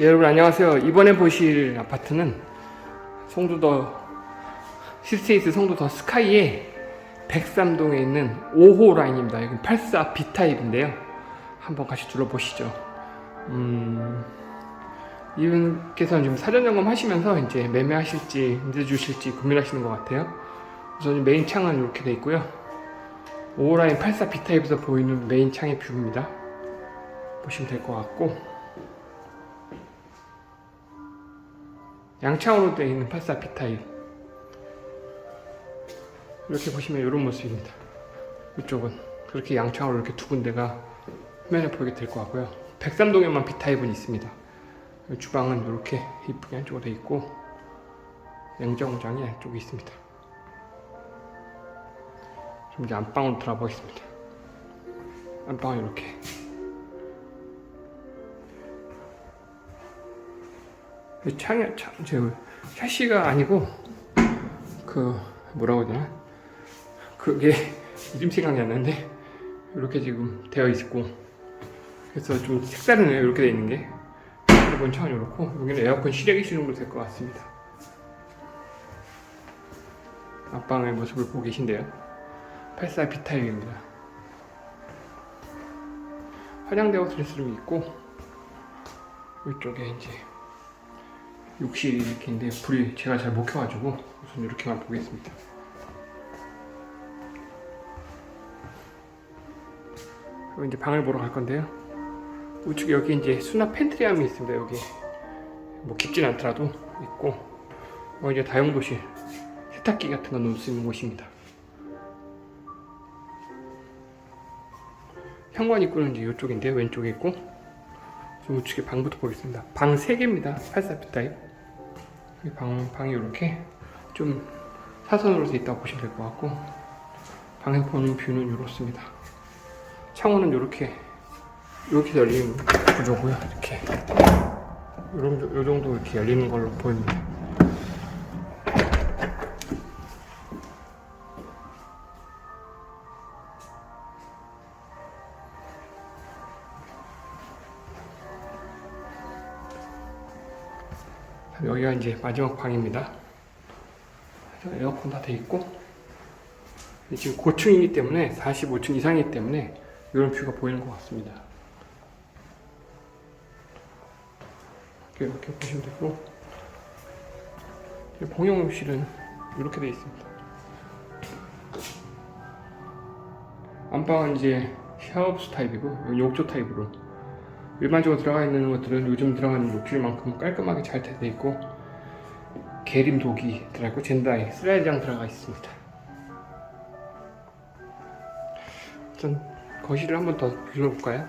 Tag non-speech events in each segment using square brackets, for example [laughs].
예, 여러분 안녕하세요. 이번에 보실 아파트는 송도더 시스테이트 송도더 스카이의 103동에 있는 5호 라인입니다. 여기 84 B 타입인데요. 한번 같이 둘러보시죠. 음, 이분께서는 지금 사전 점검 하시면서 이제 매매하실지 임대 주실지 고민하시는 것 같아요. 우선 메인 창은 이렇게 돼 있고요. 5호 라인 84 B 타입에서 보이는 메인 창의 뷰입니다. 보시면 될 것 같고. 양창으로 되어 있는 84 B타입 이렇게 보시면 이런 모습입니다. 이쪽은 그렇게 양창으로 이렇게 두 군데가 화면에 보이게 될 것 같고요. 103동에만 B타입은 있습니다. 주방은 이렇게 이쁘게 한쪽으로 되어 있고 냉장고장이 안쪽에 있습니다. 좀 이제 안방으로 들어보겠습니다. 안방은 이렇게 창이 참, 저 샤시가 아니고 그 뭐라고 해야 되나? 그게 [laughs] 이름 생각이 안 나는데 이렇게 지금 되어 있고 그래서 좀 색다르네요 이렇게 되어 있는 게 이번 창은 이렇고 여기는 에어컨 실외기 실용도 될 것 같습니다. 앞방의 모습을 보고 계신데요. 84 B타입입니다. 화장대와 드레스룸이 있고 이쪽에 이제 욕실이 이렇게 있는데 불이 제가 잘 못 켜가지고 우선 이렇게만 보겠습니다. 그리고 이제 방을 보러 갈 건데요. 우측에 여기 이제 수납 팬트리함이 있습니다. 여기 뭐 깊진 않더라도 있고 뭐 이제 다용도실 세탁기 같은 거 놓을 수 있는 곳입니다. 현관 입구는 이제 이쪽인데 왼쪽에 있고 좀 우측에 방부터 보겠습니다. 방 3개입니다. 84피 타입. 이 방, 방이 이렇게 좀 사선으로 돼 있다고 보시면 될 것 같고 방에서 보는 뷰는 이렇습니다. 창호는 이렇게 이렇게 열리는 구조고요. 이렇게 요런, 요 정도 이렇게 열리는 걸로 보입니다. 여기가 이제 마지막 방입니다. 에어컨 다 돼 있고 지금 고층이기 때문에 45층 이상이기 때문에 이런 뷰가 보이는 것 같습니다. 이렇게, 이렇게 보시면 되고 공용실은 이렇게 돼 있습니다. 안방은 이제 샤워부스 타입이고 욕조 타입으로 일반적으로 들어가 있는 것들은 요즘 들어가는 욕실만큼 깔끔하게 잘 되어 있고 계림 독이 들어있고 젠다에 슬라이드장 들어가 있습니다. 우선 거실을 한번 더 둘러볼까요?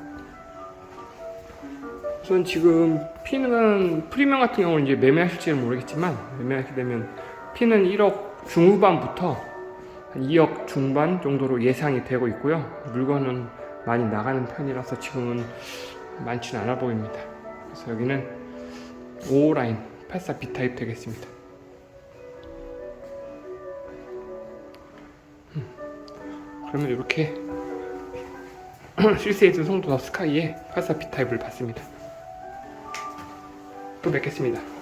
우선 지금 피는 프리미엄 같은 경우는 이제 매매하실지는 모르겠지만 매매하게 되면 피는 1억 중후반부터 한 2억 중반 정도로 예상이 되고 있고요. 물건은 많이 나가는 편이라서 지금은 많지는 않아 보입니다. 그래서 여기는 5 라인 84 B 타입 되겠습니다. 음, 그러면 이렇게 [clears throat] 실세이드 송도 스카이의 84 B 타입을 봤습니다. 또 뵙겠습니다.